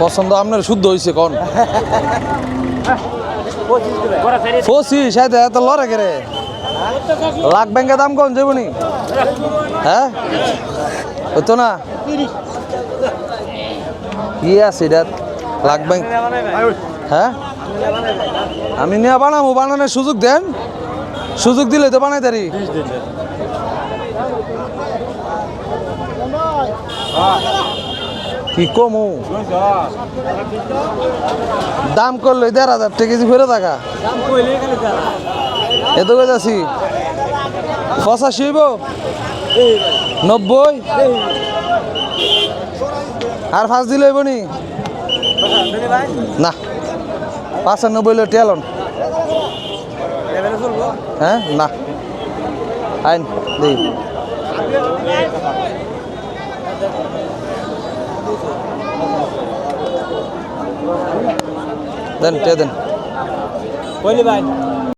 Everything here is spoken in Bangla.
পছন্দ, আপনার শুদ্ধ হয়েছে কোন? পঁচিশ হ্যাঁ এত লড়ে কে রে? লাখ ব্যাংকে দাম কোন যাবনি হ্যাঁ? হতো না? কি আছে এটা? লাখ ব্যাংক হ্যাঁ? আমি নিয়ে বানাবো বানানোর সুযোগ দেন। সুযোগ দিলে তো বানাই তারি কি কমু? দাম করল দেড় হাজার টাকা কেজি ফেরত টাকা এত কই আছি পঁচাশি হইব? নব্বই? আর ফাঁস দিলে হইব নি? না, পাঁচানব্বই লো টেলন হ্যাঁ না। আইন, দেই। দেন টে দেন। কইলি ভাই?